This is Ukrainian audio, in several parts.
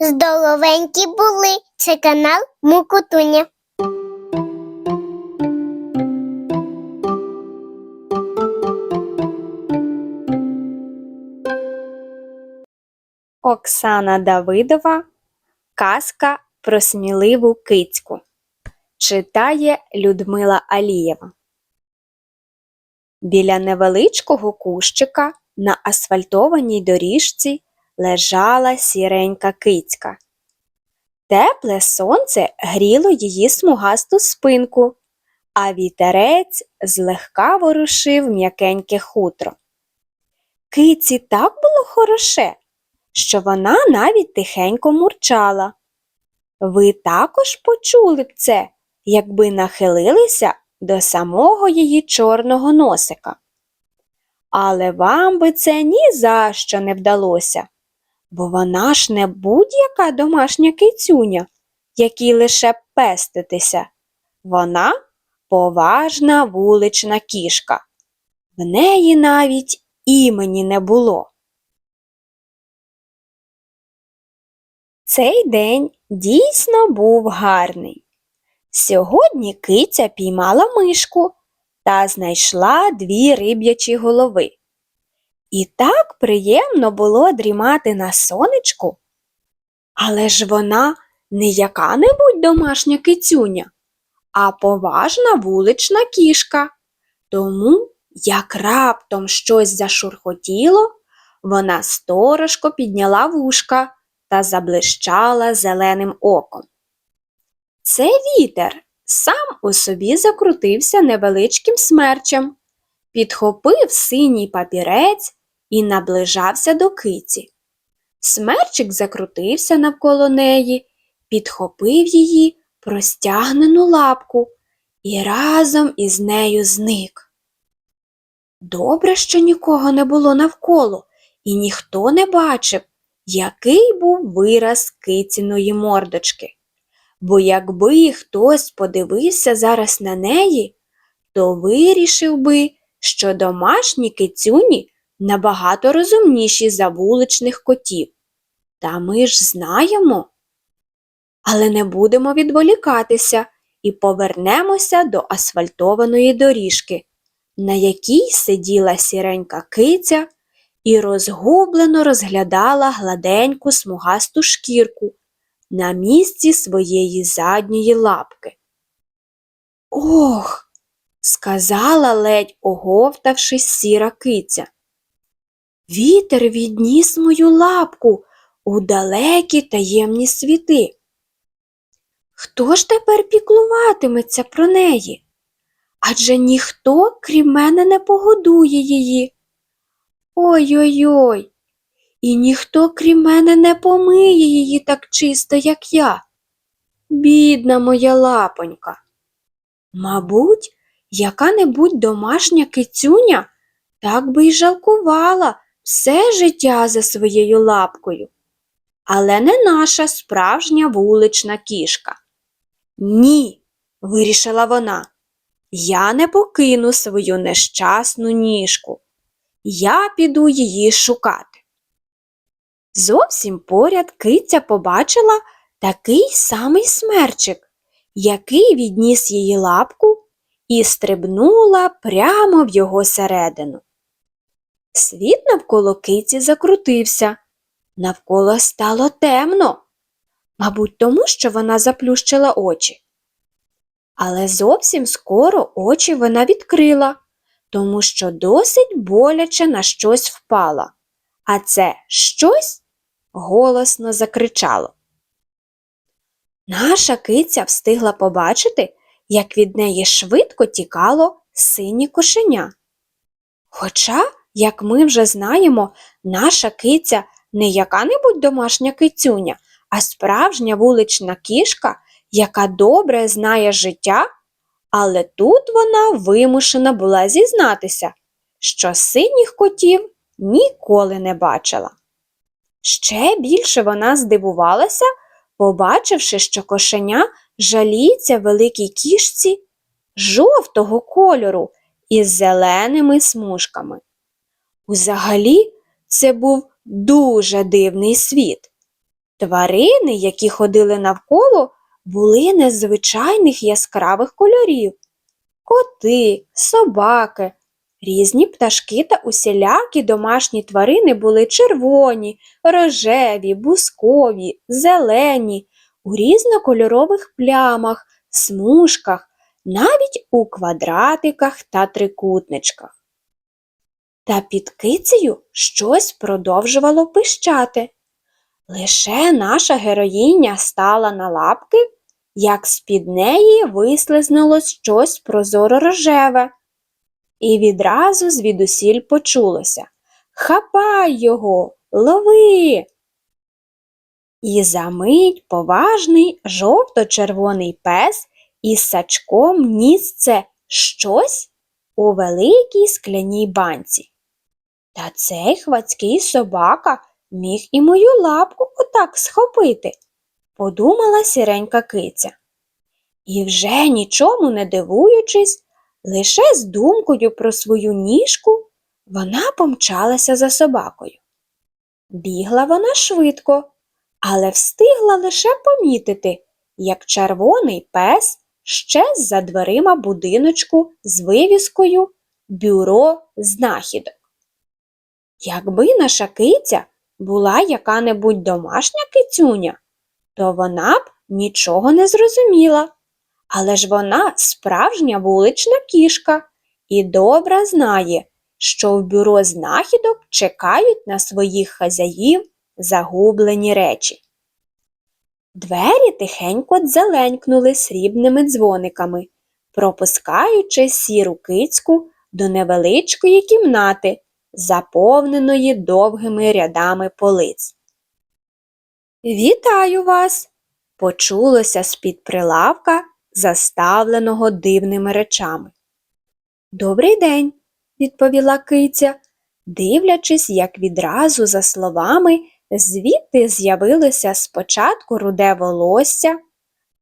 здоровенькі були. Це канал Мукутуня. Оксана Давидова Казка про сміливу кицьку. Читає Людмила Алієва. Біля невеличкого кущика на асфальтованій доріжці лежала сіренька кицька. Тепле сонце гріло її смугасту спинку, а вітерець злегка ворушив м'якеньке хутро. Киці так було хороше, що вона навіть тихенько мурчала. Ви також почули б це, якби нахилилися до самого її чорного носика. Але вам би це ні за що не вдалося, бо вона ж не будь-яка домашня кицюня, якій лише пеститися. Вона поважна вулична кішка. В неї навіть імені не було. Цей день дійсно був гарний. Сьогодні киця піймала мишку та знайшла дві риб'ячі голови. І так приємно було дрімати на сонечку. Але ж вона не яка-небудь домашня кицюня, а поважна вулична кішка. Тому, як раптом щось зашурхотіло, вона сторожко підняла вушка та заблищала зеленим оком. Це вітер сам у собі закрутився невеличким смерчем, підхопив синій папірець і наближався до киці. Смерчик закрутився навколо неї, підхопив її простягнену лапку і разом із нею зник. Добре, що нікого не було навколо, і ніхто не бачив, який був вираз киціної мордочки. Бо якби хтось подивився зараз на неї, то вирішив би, що домашні кицюні набагато розумніші за вуличних котів. Та ми ж знаємо. Але не будемо відволікатися і повернемося до асфальтованої доріжки, на якій сиділа сіренька киця і розгублено розглядала гладеньку смугасту шкірку на місці своєї задньої лапки. Ох, сказала ледь оговтавшись сіра киця. Вітер відніс мою лапку у далекі таємні світи. Хто ж тепер піклуватиметься про неї? Адже ніхто, крім мене, не погодує її. Ой-ой-ой, і ніхто, крім мене, не помиє її так чисто, як я. Бідна моя лапонька. Мабуть, яка-небудь домашня кицюня так би й жалкувала все життя за своєю лапкою. Але не наша справжня вулична кішка. Ні, вирішила вона, я не покину свою нещасну ніжку. Я піду її шукати. Зовсім поряд киця побачила такий самий смерчик, який відніс її лапку і стрибнула прямо в його середину. Світ навколо киці закрутився, навколо стало темно, мабуть, тому що вона заплющила очі. Але зовсім скоро очі вона відкрила, тому що досить боляче на щось впала, а це щось голосно закричало. Наша киця встигла побачити, як від неї швидко тікало синє кошеня. Хоча, як ми вже знаємо, наша киця не яка-небудь домашня кицюня, а справжня вулична кішка, яка добре знає життя, але тут вона вимушена була зізнатися, що синіх котів ніколи не бачила. Ще більше вона здивувалася, побачивши, що кошеня жаліється великій кішці жовтого кольору із зеленими смужками. Узагалі, це був дуже дивний світ. Тварини, які ходили навколо, були незвичайних яскравих кольорів. Коти, собаки, різні пташки та усілякі домашні тварини були червоні, рожеві, бускові, зелені, у різнокольорових плямах, смужках, навіть у квадратиках та трикутничках. Та під кицею щось продовжувало пищати. Лише наша героїня стала на лапки, як з-під неї вислизнуло щось прозоро рожеве. І відразу звідусіль почулося Хапай його, лови. І за мить поважний жовто-червоний пес із сачком ніс це щось у великій скляній банці. Та цей хвацький собака міг і мою лапку отак схопити, подумала сіренька киця. І вже нічому не дивуючись, лише з думкою про свою ніжку, вона помчалася за собакою. Бігла вона швидко, але встигла лише помітити, як червоний пес щез за дверима будиночку з вивіскою Бюро знахідок. Якби наша киця була яка-небудь домашня кицюня, то вона б нічого не зрозуміла. Але ж вона справжня вулична кішка і добре знає, що в бюро знахідок чекають на своїх хазяїв загублені речі. Двері тихенько дзеленькнули срібними дзвониками, пропускаючи сіру кицьку до невеличкої кімнати, заповненої довгими рядами полиць. Вітаю вас! почулося з-під прилавка, заставленого дивними речами. Добрий день, відповіла киця, дивлячись, як відразу за словами звідти з'явилося спочатку руде волосся,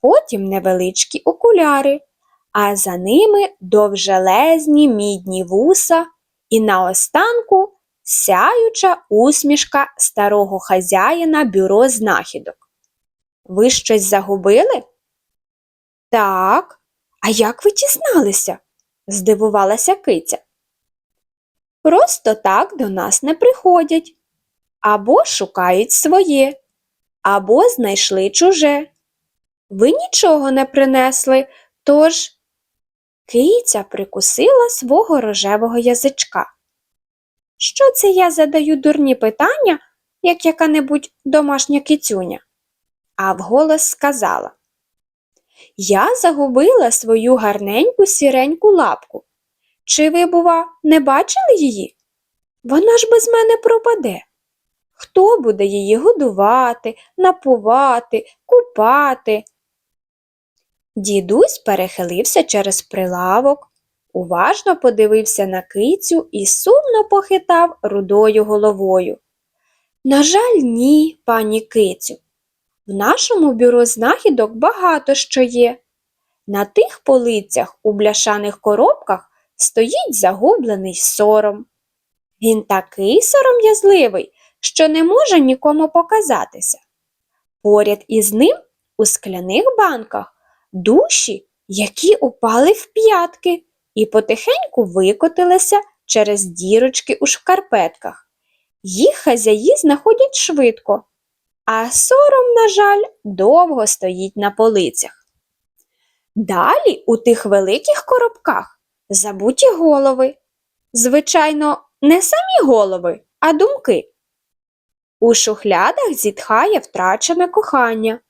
потім невеличкі окуляри, а за ними довжелезні мідні вуса і наостанку сяюча усмішка старого хазяїна бюро знахідок. Ви щось загубили? Так, а як ви дізналися? здивувалася киця. Просто так до нас не приходять. Або шукають своє, або знайшли чуже. Ви нічого не принесли, тож киця прикусила свого рожевого язичка. Що це я задаю дурні питання, як яка-небудь домашня кицюня? А вголос сказала Я загубила свою гарненьку сіреньку лапку. Чи ви, бува, не бачили її? Вона ж без мене пропаде. Хто буде її годувати, напувати, купати? Дідусь перехилився через прилавок, уважно подивився на кицю і сумно похитав рудою головою. На жаль, ні, пані кицю. В нашому бюро знахідок багато що є. На тих полицях у бляшаних коробках стоїть загублений сором. Він такий сором'язливий, що не може нікому показатися. Поряд із ним у скляних банках душі, які упали в п'ятки і потихеньку викотилися через дірочки у шкарпетках. Їх хазяї знаходять швидко, а сором, на жаль, довго стоїть на полицях. Далі у тих великих коробках забуті голови. Звичайно, не самі голови, а думки. У шухлядах зітхає втрачене кохання.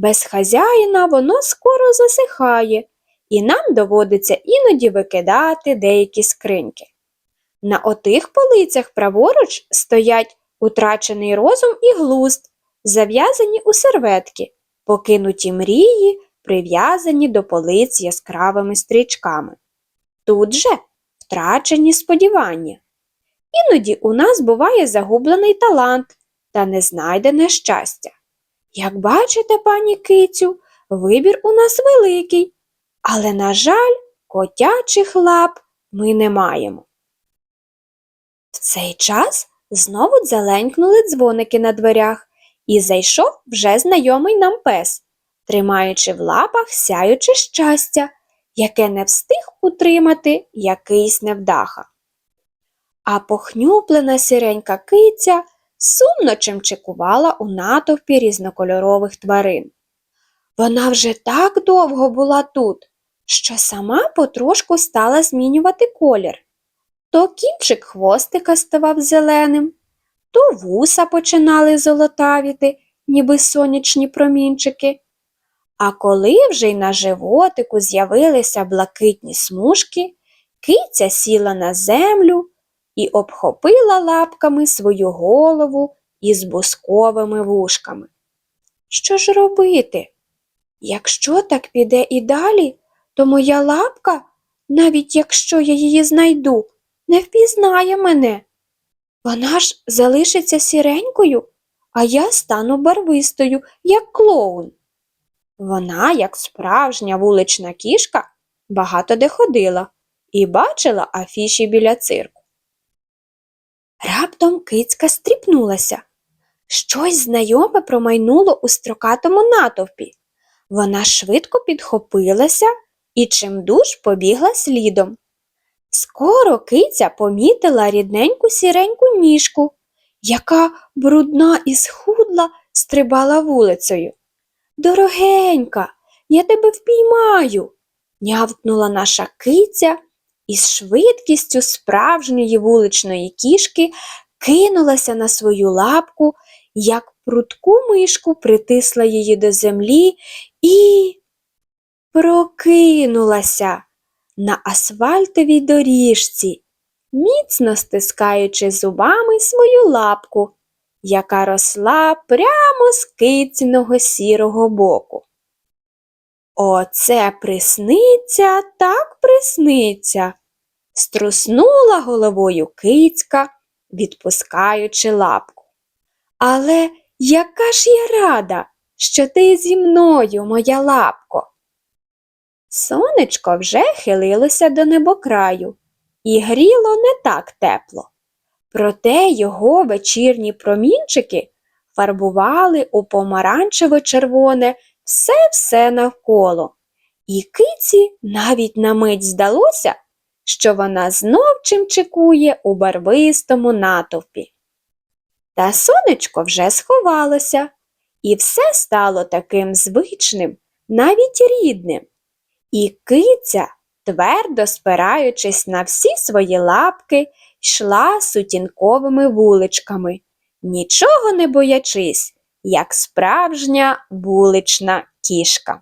Без хазяїна воно скоро засихає, і нам доводиться іноді викидати деякі скриньки. На отих полицях праворуч стоять утрачений розум і глузд, зав'язані у серветки, покинуті мрії, прив'язані до полиць яскравими стрічками. Тут же втрачені сподівання. Іноді у нас буває загублений талант та незнайдене щастя. Як бачите, пані кицю, вибір у нас великий, але, на жаль, котячих лап ми не маємо. В цей час знову дзеленькнули дзвоники на дверях, і зайшов вже знайомий нам пес, тримаючи в лапах сяюче щастя, яке не встиг утримати якийсь невдаха. А похнюплена сіренька киця сумно чимчикувала у натовпі різнокольорових тварин. Вона вже так довго була тут, що сама потрошку стала змінювати колір. То кінчик хвостика ставав зеленим, то вуса починали золотавіти, ніби сонячні промінчики. А коли вже й на животику з'явилися блакитні смужки, киця сіла на землю і обхопила лапками свою голову із бусковими вушками. Що ж робити? Якщо так піде і далі, то моя лапка, навіть якщо я її знайду, не впізнає мене. Вона ж залишиться сіренькою, а я стану барвистою, як клоун. Вона, як справжня вулична кішка, багато де ходила і бачила афіші біля цирку. Раптом кицька стріпнулася. Щось знайоме промайнуло у строкатому натовпі. Вона швидко підхопилася і чимдуж побігла слідом. Скоро киця помітила рідненьку сіреньку ніжку, яка брудна і схудла стрибала вулицею. Дорогенька, я тебе впіймаю, нявкнула наша киця і з швидкістю справжньої вуличної кішки кинулася на свою лапку, як прудку мишку притисла її до землі і прокинулася на асфальтовій доріжці, міцно стискаючи зубами свою лапку, яка росла прямо з кициного сірого боку. Оце присниться, так присниться, струснула головою кицька, відпускаючи лапку. Але яка ж я рада, що ти зі мною, моя лапко. Сонечко вже хилилося до небокраю і гріло не так тепло. Проте його вечірні промінчики фарбували у помаранчево-червоне все-все навколо, і киці навіть на мить здалося, що вона знов чимчикує у барвистому натовпі. Та сонечко вже сховалося, і все стало таким звичним, навіть рідним. І киця, твердо спираючись на всі свої лапки, йшла сутінковими вуличками, нічого не боячись, як справжня вулична кішка.